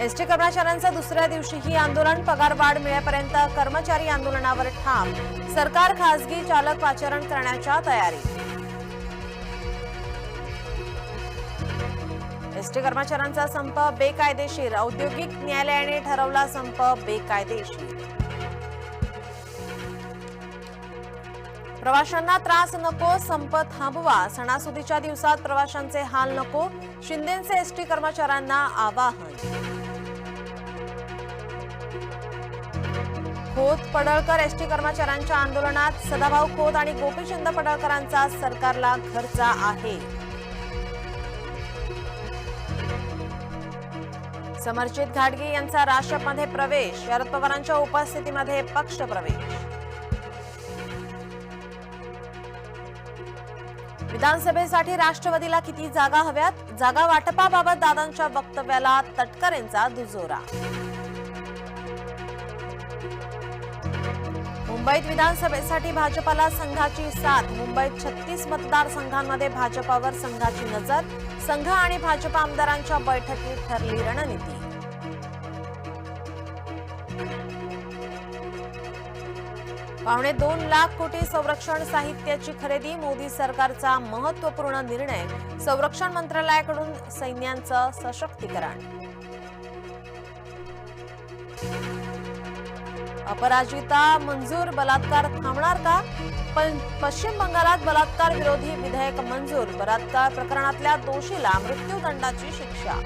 ST कर्मचाऱ्यांचं दुसऱ्या दिवशीही आंदोलन पगारवाढ मिळेपर्यंत कर्मचारी आंदोलनावर ठाम. सरकार खासगी चालक पाचारण करण्याच्या तयारी. एसटी कर्मचाऱ्यांचा संप बेकायदेशीर. औद्योगिक न्यायालयाने ठरवला संप बेकायदेशीर. प्रवाशांना त्रास नको संप थांबवा. सणासुदीच्या दिवसात प्रवाशांचे हाल नको शिंदेचे एसटी कर्मचाऱ्यांना आवाहन. खोत पडळकर एसटी कर्मचाऱ्यांच्या आंदोलनात सदाभाऊ खोत आणि गोपीचंद पडळकरांचा सरकारला खर्च आहे. समर्जित घाटगे यांचा राष्ट्रमध्ये प्रवेश. शरद पवारांच्या उपस्थितीमध्ये पक्ष विधानसभेसाठी राष्ट्रवादीला किती जागा हव्यात? जागा वाटपाबाबत दादांच्या वक्तव्याला तटकरेंचा दुजोरा. मुंबईत विधानसभेसाठी भाजपाला संघाची साथ. मुंबईत छत्तीस मतदारसंघांमध्ये भाजपावर संघाची नजर. संघ आणि भाजप आमदारांच्या बैठकीत ठरली रणनीती. पावणे दोन लाख कोटी संरक्षण साहित्याची खरेदी. मोदी सरकारचा महत्त्वपूर्ण निर्णय. संरक्षण मंत्रालयाकडून सैन्यांचं सशक्तीकरण. अपराजिता मंजूर बलात्कार थांबणार का? पश्चिम बंगालात बलात्कार विरोधी विधेयक मंजूर. बलात्कार प्रकरणातल्या दोषीला मृत्यूदंडाची शिक्षा.